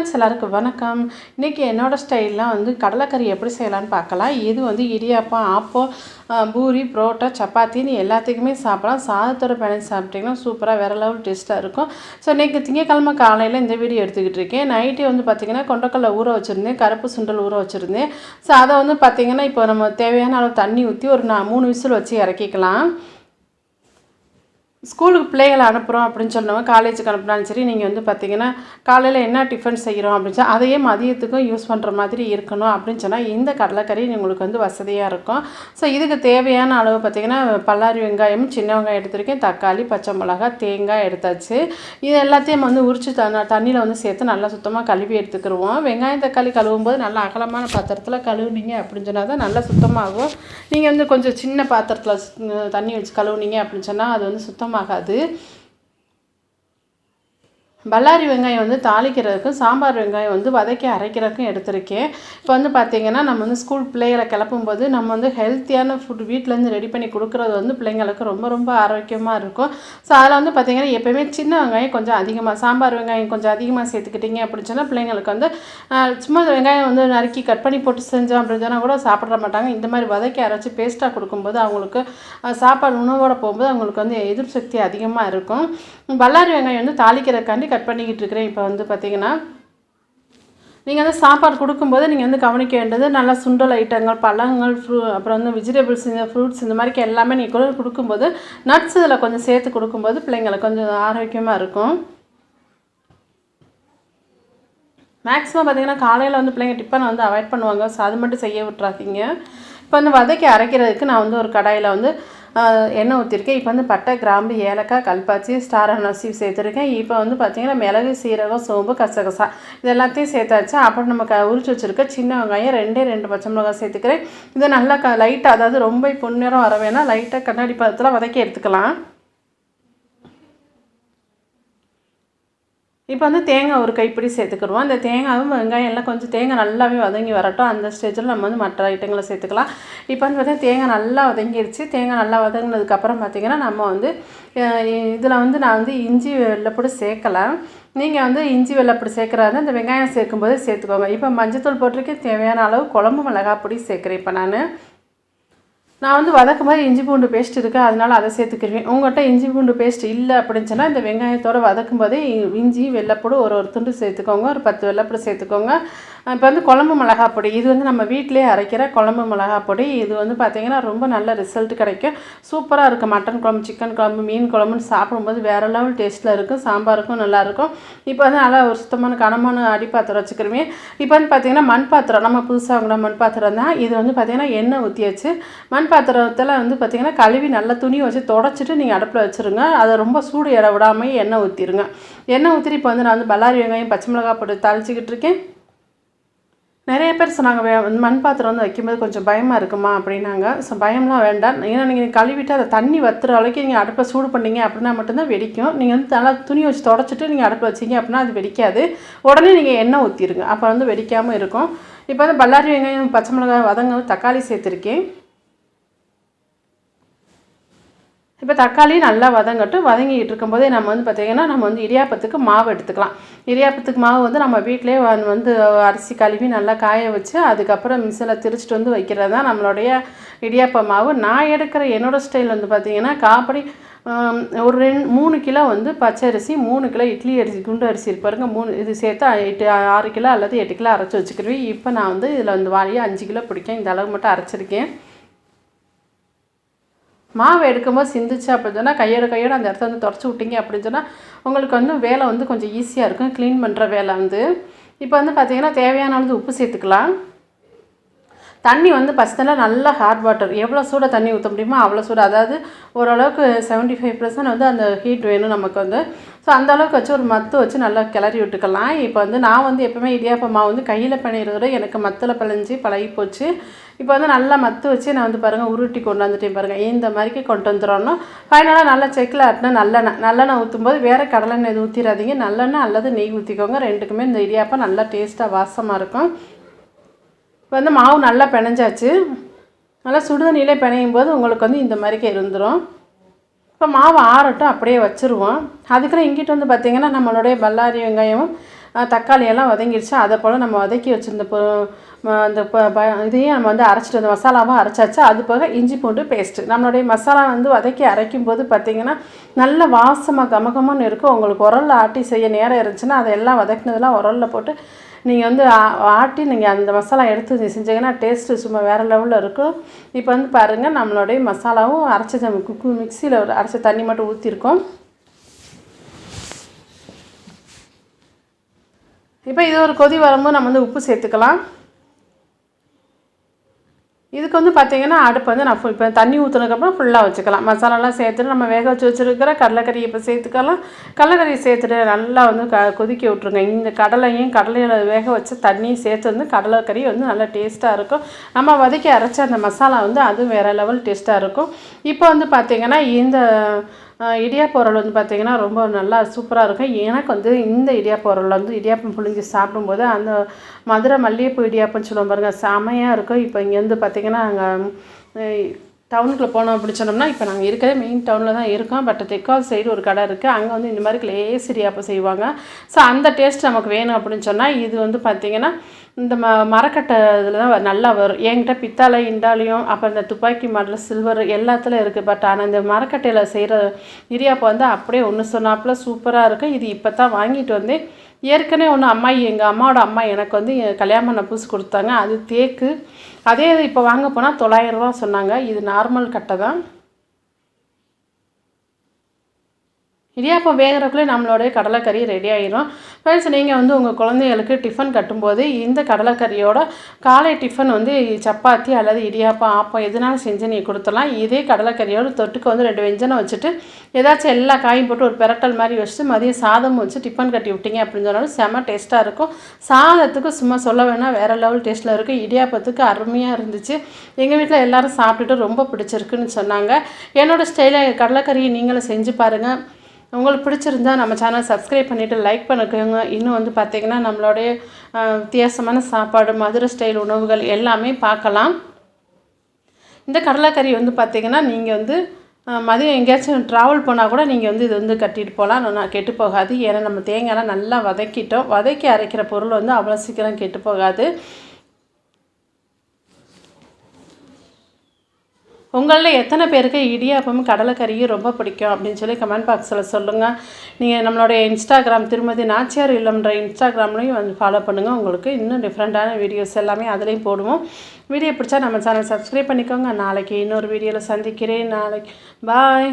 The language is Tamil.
ஃப்ரெண்ட்ஸ் எல்லாருக்கும் வணக்கம். இன்றைக்கி என்னோடய ஸ்டைல்லாம் வந்து கடலைக்கறி எப்படி செய்யலான்னு பார்க்கலாம். இது வந்து இடியாப்பம் ஆப்பம் பூரி புரோட்டா சப்பாத்தின்னு எல்லாத்துக்குமே சாப்பிடலாம். சாதத்தோட பிணைஞ்சு சாப்பிட்டிங்கன்னா சூப்பராக வேறு லெவல் டேஸ்ட்டாக இருக்கும். ஸோ இன்றைக்கி திங்கக்கிழமை காலையில் இந்த வீடியோ எடுத்துக்கிட்டு இருக்கேன். நைட்டே வந்து பார்த்திங்கன்னா கொண்டக்கடலை ஊற வச்சுருந்தேன் கருப்பு சுண்டல் ஊற வச்சுருந்தேன். ஸோ அதை வந்து பார்த்திங்கன்னா இப்போ நம்ம தேவையான அளவு தண்ணி ஊற்றி ஒரு நான் மூணு விசில் வச்சு இறக்கிக்கலாம். ஸ்கூலுக்கு பிள்ளைகளை அனுப்புகிறோம் அப்படின்னு சொன்னவங்க காலேஜுக்கு அனுப்புனாலும் சரி நீங்கள் வந்து பார்த்தீங்கன்னா காலையில் என்ன டிஃபன் செய்கிறோம் அப்படின்னு சொல்லி அதையே மதியத்துக்கும் யூஸ் பண்ணுற மாதிரி இருக்கணும் அப்படின்னு சொன்னால் இந்த கடலைக்கறி உங்களுக்கு வந்து வசதியாக இருக்கும். ஸோ இதுக்கு தேவையான அளவு பார்த்தீங்கன்னா பல்லாரி வெங்காயம் சின்ன வெங்காயம் எடுத்திருக்கேன். தக்காளி பச்சை மிளகாய் தேங்காய் எடுத்தாச்சு. இது எல்லாத்தையும் வந்து உரிச்சு தண்ணி தண்ணியில் வந்து சேர்த்து நல்லா சுத்தமாக கழுவி எடுத்துக்கிடுவோம் வெங்காயம் தக்காளி கழுவும் போது நல்லா அகலமான பாத்திரத்தில் கழுவுனீங்க அப்படின்னு சொன்னால் தான் நல்லா சுத்தமாகும். நீங்கள் வந்து கொஞ்சம் சின்ன பாத்திரத்தில் தண்ணி வச்சு கழுவுனீங்க அப்படின்னு சொன்னால் அது வந்து சுத்தமாகாது. பல்லாரி வெங்காயம் வந்து தாளிக்கிறதுக்கும் சாம்பார் வெங்காயம் வந்து வதக்கி அரைக்கிறதுக்கும் எடுத்திருக்கேன். இப்போ வந்து பார்த்திங்கன்னா நம்ம வந்து ஸ்கூல் பிள்ளைகளை கிளப்பும்போது நம்ம வந்து ஹெல்த்தியான ஃபுட் வீட்டிலேருந்து ரெடி பண்ணி கொடுக்குறது வந்து பிள்ளைங்களுக்கு ரொம்ப ரொம்ப ஆரோக்கியமாக இருக்கும். ஸோ அதில் வந்து பார்த்திங்கன்னா எப்போயுமே சின்ன வெங்காயம் கொஞ்சம் அதிகமாக சாம்பார் வெங்காயம் கொஞ்சம் அதிகமாக சேர்த்துக்கிட்டிங்க அப்படின்னு சொன்னால் பிள்ளைங்களுக்கு வந்து சும்மா வெங்காயம் வந்து நறுக்கி கட் பண்ணி போட்டு செஞ்சோம் அப்படின்னு சொன்னால் கூட சாப்பிட மாட்டாங்க. இந்த மாதிரி வதக்கி அரைச்சி பேஸ்ட்டாக கொடுக்கும்போது அவங்களுக்கு சாப்பாடு உணவோட போகும்போது அவங்களுக்கு வந்து எதிர்ப்பு சக்தி அதிகமாக இருக்கும். பல்லாரி வெங்காயம் வந்து தாளிக்கிறதுக்காண்டி கட் பண்ணிக்கிட்டு இருக்கிறேன். இப்போ வந்து பார்த்திங்கன்னா நீங்கள் வந்து சாப்பாடு கொடுக்கும்போது நீங்கள் வந்து கவனிக்க வேண்டியது நல்லா சுண்டல் ஐட்டங்கள் பழங்கள் ஃப்ரூ அப்புறம் வந்து வெஜிடபிள்ஸ் இந்த ஃப்ரூட்ஸ் இந்த மாதிரி எல்லாமே நீங்கள் கூட கொடுக்கும்போது நட்ஸ் இதில் கொஞ்சம் சேர்த்து கொடுக்கும்போது பிள்ளைங்களுக்கு கொஞ்சம் ஆரோக்கியமாக இருக்கும். மேக்ஸிமம் பார்த்திங்கன்னா காலையில் வந்து பிள்ளைங்க டிஃபன் வந்து அவாய்ட் பண்ணுவாங்க. ஸோ அது மட்டும் செய்ய விட்றாதீங்க இப்போ வந்து வதக்கி அரைக்கிறதுக்கு நான் வந்து ஒரு கடாயில் வந்து எண்ணெய் ஊற்றிருக்கேன் இப்போ வந்து பட்டை கிராம்பு ஏலக்காய் கல்பாச்சி ஸ்டார் அனாசி சேர்த்துருக்கேன். இப்போ வந்து பார்த்திங்கன்னா மிளகு சீரகம் சோம்பு கசகசா இது எல்லாத்தையும் சேர்த்தாச்சு. அப்புறம் நம்ம க உரிச்சு வச்சுருக்க சின்ன வெங்காயம் ரெண்டே ரெண்டு பச்சை மிளகாய் சேர்த்துக்கிறேன். இதை நல்லா க லைட்டாக அதாவது ரொம்ப பொன்னிறம் வர வேணால் லைட்டாக கண்ணாடி பதத்தில் வதக்கி எடுத்துக்கலாம். இப்போ வந்து தேங்காய் ஒரு கைப்பிடி சேர்த்துக்கிடுவோம். அந்த தேங்காயும் வெங்காயம் எல்லாம் கொஞ்சம் தேங்காய் நல்லாவே வதங்கி வரட்டும். அந்த ஸ்டேஜில் நம்ம வந்து மற்ற ஐட்டங்களை சேர்த்துக்கலாம். இப்போ வந்து பார்த்தீங்கன்னா தேங்காய் நல்லா வதங்கிடுச்சு தேங்காய் நல்லா வதங்கினதுக்கப்புறம் பார்த்திங்கன்னா நம்ம வந்து இதில் வந்து நான் வந்து இஞ்சி வெள்ளைப்பூடு சேர்க்கலை. நீங்கள் வந்து இஞ்சி வெள்ளைப்பூடி சேர்க்குறாரு அந்த வெங்காயம் சேர்க்கும்போது சேர்த்துக்கோங்க. இப்போ மஞ்சத்தூள் போட்டிருக்கேன். தேவையான அளவு குழம்பு மிளகாப்பொடி சேர்க்குறேன் இப்போ நான். நான் வந்து வதக்கும் போது இஞ்சி பூண்டு பேஸ்ட் இருக்குது அதனால அதை சேர்த்துக்கிருவேன். உங்கள்கிட்ட இஞ்சி பூண்டு பேஸ்ட் இல்லை அப்படின்னு சொன்னால் இந்த வெங்காயத்தோட வதக்கும் போதே இஞ்சி வெள்ளைப்பூடு ஒரு ஒரு துண்டு சேர்த்துக்கோங்க. ஒரு பத்து வெள்ளைப்பூடு சேர்த்துக்கோங்க. இப்போ வந்து குழம்பு மிளகாய் பொடி. இது வந்து நம்ம வீட்டிலே அரைக்கிற குழம்பு மிளகாய் பொடி. இது வந்து பார்த்திங்கன்னா ரொம்ப நல்ல ரிசல்ட் கிடைக்கும். சூப்பராக இருக்கும் மட்டன் குழம்பு சிக்கன் குழம்பு மீன் குழம்புன்னு சாப்பிடும்போது வேறு லெவல் டேஸ்ட்டில் இருக்கும். சாம்பாருக்கும் நல்லாயிருக்கும் இப்போ வந்து நல்லா ஒரு சுத்தமான கனமான அடி பாத்திரம் இப்போ வந்து பார்த்திங்கன்னா மண் பாத்திரம் நம்ம புதுசாக வாங்கின மண் பாத்திரம் தான். இது வந்து பார்த்திங்கன்னா எண்ணெய் ஊற்றியாச்சு மண் பாத்திரத்தில் வந்து பார்த்திங்கன்னா கழுவி நல்லா துணி வச்சு தொடச்சிட்டு நீங்கள் அடுப்பில் வச்சுருங்க. அதை ரொம்ப சூடு இட விடாமல் எண்ணெய் ஊற்றிடுங்க எண்ணெய் ஊற்றி இப்போ வந்து நான் வந்து பல்லாரி வெங்காயம் பச்சை மிளகாய் போட்டு தாளிச்சிக்கிட்டு இருக்கேன். நிறைய பேர் சொன்னாங்க வே மண் பாத்திரம் வந்து வைக்கும்போது கொஞ்சம் பயமாக இருக்குமா? அப்படின்னாங்க. ஸோ பயம்லாம் வேண்டாம். ஏன்னா நீங்கள் கழுவிட்டு அதை தண்ணி வத்துற அளவுக்கு நீங்கள் அடுப்பை சூடு பண்ணீங்க அப்படின்னா மட்டும்தான் வெடிக்கும். நீங்கள் வந்து நல்லா துணி வச்சு தொடச்சிட்டு நீங்கள் அடுப்பில் வச்சீங்க அப்படின்னா அது வெடிக்காது. உடனே நீங்கள் எண்ணெய் ஊற்றிடுங்க அப்போ வந்து வெடிக்காமல் இருக்கும். இப்போ வந்து பல்லாரி வெங்காயம் பச்சை மிளகாய் வதங்க தக்காளி சேர்த்துருக்கேன். இப்போ தக்காளி நல்லா வதங்கட்டும். வதங்கிட்டு இருக்கும்போதே நம்ம வந்து பார்த்திங்கன்னா நம்ம வந்து இடியாப்பத்துக்கு மாவு எடுத்துக்கலாம். இடியாப்பத்துக்கு மாவு வந்து நம்ம வீட்டிலே வந்து அரிசி கழுவி நல்லா காய வச்சு அதுக்கப்புறம் மிஷினில் திரிச்சிட்டு வந்து வைக்கிறது தான் நம்மளுடைய இடியாப்ப மாவு. நான் எடுக்கிற என்னோடய ஸ்டைல் வந்து பார்த்திங்கன்னா காப்படி ஒரு ரெண்டு மூணு கிலோ வந்து பச்சை அரிசி மூணு கிலோ இட்லி அரிசி குண்டு அரிசி இருப்பாருங்க மூணு இது சேர்த்து எட்டு ஆறு கிலோ அல்லது எட்டு கிலோ அரைச்சி வச்சுக்கிருவேன். இப்போ நான் வந்து இதில் வந்து வாரியாக அஞ்சு கிலோ பிடிக்கும் இந்த அளவு மட்டும் அரைச்சிருக்கேன். மாவு எடுக்கும்போது சிந்துச்சு அப்படின்னு சொன்னால் கையோட கையோட அந்த இடத்த வந்து தொடச்சி விட்டீங்க அப்படின்னு சொன்னால் உங்களுக்கு வந்து வேலை வந்து கொஞ்சம் ஈஸியாக இருக்கும். க்ளீன் பண்ணுற வேலை வந்து. இப்போ வந்து பார்த்திங்கன்னா தேவையான அளவு உப்பு சேர்த்துக்கலாம். தண்ணி வந்து ஃபஸ்ட்டில் நல்லா ஹாட் வாட்டர் எவ்வளோ சூட தண்ணி ஊற்ற முடியுமோ அவ்வளோ சூடு. அதாவது ஓரளவுக்கு செவன்ட்டி ஃபைவ் பர்சன்ட் வந்து அந்த ஹீட் வேணும் நமக்கு வந்து. ஸோ அந்த அளவுக்கு வச்சு ஒரு மத்து வச்சு நல்லா கிளறி விட்டுக்கலாம். இப்போ வந்து நான் வந்து எப்போவுமே இடியாப்ப மாவு வந்து கையில் பிணையிறத விட எனக்கு மத்தில் பிழைஞ்சி பழகி போச்சு. இப்போ வந்து நல்லா மத்து வச்சு நான் வந்து பாருங்கள் உருட்டி கொண்டு வந்துட்டேன் பாருங்கள் இந்த மாதிரிக்கு கொண்டு வந்துடணும் ஃபைனலாக நல்லா செக்கில் ஆட்டினா நல்லெண்ணெய். நல்லெண்ணெய் ஊற்றும் போது வேறு கடலெண்ணெய் எதுவும் ஊற்றிடாதீங்க நல்லெண்ணெய் அல்லது நெய் ஊற்றிக்கோங்க ரெண்டுக்குமே இந்த இடியாப்பம் நல்லா டேஸ்ட்டாக வாசமாக இருக்கும். இப்போ வந்து மாவு நல்லா பிணைஞ்சாச்சு நல்லா சுடுதண்ணியிலே பிணையும் போது உங்களுக்கு வந்து இந்த மாதிரிக்கே இருந்துடும் இப்போ மாவு ஆறட்டும் அப்படியே வச்சுருவோம். அதுக்கப்புறம் இங்கிட்டு வந்து பார்த்திங்கன்னா நம்மளுடைய பல்லாரி வெங்காயமும் தக்காளியெல்லாம் வதங்கிடுச்சு அதை போல் நம்ம வதக்கி வச்சுருந்த அந்த ப ப இதையும் நம்ம வந்து அரைச்சிட்டு வந்த மசாலாவும் அரைச்சாச்சு. அது போக இஞ்சி பூண்டு பேஸ்ட்டு நம்மளுடைய மசாலா வந்து வதக்கி அரைக்கும் போது பார்த்திங்கன்னா நல்ல வாசமாக கமகமன்னு இருக்கும். உங்களுக்கு உரல்ல ஆட்டி செய்ய நேரம் இருந்துச்சுன்னா அதெல்லாம் வதக்கினதெல்லாம் உரல்ல போட்டு நீங்கள் வந்து ஆட்டி நீங்கள் அந்த மசாலா எடுத்து செஞ்சீங்கன்னா டேஸ்ட்டு சும்மா வேறு லெவலில் இருக்கும். இப்போ வந்து பாருங்கள் நம்மளுடைய மசாலாவும் அரைச்ச குக்கு மிக்சியில் ஒரு அரைச்ச தண்ணி மட்டும் ஊற்றிருக்கோம் இப்போ இது ஒரு கொதி வரும்போது நம்ம வந்து உப்பு சேர்த்துக்கலாம். இதுக்கு வந்து பார்த்தீங்கன்னா அடுப்பு வந்து நான் இப்போ தண்ணி ஊற்றுனதுக்கப்புறம் ஃபுல்லாக வச்சுக்கலாம். மசாலாலாம் சேர்த்துட்டு நம்ம வேக வச்சு வச்சுருக்கிற கடலைக்கறி இப்போ சேர்த்துக்கலாம். கடலைக்கறி சேர்த்துட்டு நல்லா வந்து க கொதிக்க விட்ருங்க இந்த கடலையும் கடலையில் வேக வச்சு தண்ணியும் சேர்த்து வந்து கடலைக்கறி வந்து நல்லா டேஸ்ட்டாக இருக்கும். நம்ம வதக்கி அரைச்ச அந்த மசாலா வந்து அதுவும் வேறு லெவல் டேஸ்ட்டாக இருக்கும். இப்போ வந்து பார்த்தீங்கன்னா இந்த இடியாப்ப உரல் வந்து பார்த்திங்கன்னா ரொம்ப நல்லா சூப்பராக இருக்கும். எனக்கு வந்து இந்த இடியாப்ப உரல் வந்து இடியாப்பம் புழிஞ்சு சாப்பிடும்போது அந்த மதுரை மல்லிகைப்பூ இடியாப்பம்னு சொல்லுவோம் பாருங்கள் செமையாக இருக்கும். இப்போ இங்கேருந்து பார்த்திங்கன்னா அங்கே டவுனுக்குள்ளே போனோம் அப்படின்னு சொன்னோம்னா இப்போ நாங்கள் இருக்கிறது மெயின் டவுனில் தான் இருக்கோம். பட் தெற்கால் சைடு ஒரு கடை இருக்குது அங்கே வந்து இந்த மாதிரி லேஸ் செய்வாங்க. ஸோ அந்த டேஸ்ட் நமக்கு வேணும் அப்படின்னு சொன்னால் இது வந்து பார்த்திங்கன்னா இந்த ம மரக்கட்டை இதில் தான் நல்லா வரும். என்கிட்ட பித்தாளை இண்டாலியும் அப்புறம் இந்த துப்பாக்கி மாடல் சில்வர் எல்லாத்துலையும் இருக்குது பட் ஆனால் இந்த மரக்கட்டையில் செய்கிற இடியாப்பம் வந்து அப்படியே ஒன்று சொன்னாப்பில் சூப்பராக இருக்கும் இது இப்போ தான் வாங்கிட்டு வந்தேன் ஏற்கனவே ஒன்று அம்மாயி எங்கள் அம்மாவோட அம்மா எனக்கு வந்து கல்யாணம் பண்ண புதுசு கொடுத்தாங்க. அது தேக்கு. அதே இப்போ வாங்க போனால் தொள்ளாயிரரூவா சொன்னாங்க. இது நார்மல் கட்டை தான். இடியாப்பம் வேகிறக்குள்ளே நம்மளுடைய கடலைக்கறி ரெடி ஆகிரும் ஃப்ரெண்ட்ஸ் நீங்கள் வந்து உங்கள் குழந்தைகளுக்கு டிஃபன் கட்டும்போது இந்த கடலைக்கறியோட காலை டிஃபன் வந்து சப்பாத்தி அல்லது இடியாப்பம் ஆப்பம் எதுனாலும் செஞ்சு நீங்கள் கொடுத்துடலாம். இதே கடலைக்கறியோட தொட்டுக்கு வந்து ரெண்டு வெஞ்சனம் வச்சுட்டு ஏதாச்சும் எல்லா காயும் போட்டு ஒரு பெரட்டல் மாதிரி வச்சுட்டு மதியம் சாதம் வச்சு டிஃபன் கட்டி விட்டீங்க அப்படின்னு சொன்னாலும் செம டேஸ்ட்டாக இருக்கும். சாதத்துக்கு சும்மா சொல்ல வேணால் வேறு லெவல் டேஸ்ட்டில் இருக்கும் இடியாப்பத்துக்கு அருமையாக இருந்துச்சு. எங்கள் வீட்டில் எல்லோரும் சாப்பிட்டுட்டு ரொம்ப பிடிச்சிருக்குன்னு சொன்னாங்க. என்னோட ஸ்டைலில் கடலைக்கறியை நீங்களும் செஞ்சு பாருங்கள் உங்களுக்கு பிடிச்சிருந்தா நம்ம சேனல் சப்ஸ்கிரைப் பண்ணிவிட்டு லைக் பண்ணிக்கோங்க. இன்னும் வந்து பார்த்திங்கன்னா நம்மளுடைய வித்தியாசமான சாப்பாடு மதுரை ஸ்டைல் உணவுகள் எல்லாமே பார்க்கலாம். இந்த கடலைக்கறி வந்து பார்த்திங்கன்னா நீங்கள் வந்து மதியம் எங்கேயாச்சும் ட்ராவல் போனால் கூட நீங்கள் வந்து இது வந்து கட்டிட்டு போகலாம். நான் கெட்டு போகாது. ஏன்னா நம்ம தேங்காயெல்லாம் நல்லா வதக்கிட்டோம். வதக்கி அரைக்கிற பொருள் வந்து அவ்வளோ சீக்கிரம் கெட்டு போகாது. உங்களில் எத்தனை பேருக்கு இடியாப்பம் கடலைக்கறியும் ரொம்ப பிடிக்கும் அப்படின்னு சொல்லி கமெண்ட் பாக்ஸில் சொல்லுங்கள் நீங்கள் நம்மளுடைய இன்ஸ்டாகிராம் திருமதி நாச்சியார் இல்லம்ன்ற இன்ஸ்டாகிராம்லையும் வந்து ஃபாலோ பண்ணுங்கள் உங்களுக்கு இன்னும் டிஃப்ரெண்ட்டான வீடியோஸ் எல்லாமே அதுலேயும் போடுவோம். வீடியோ பிடிச்சா நம்ம சேனல் சப்ஸ்கிரைப் பண்ணிக்கோங்க. நாளைக்கு இன்னொரு வீடியோவில் சந்திக்கிறேன். நாளைக்கு பாய்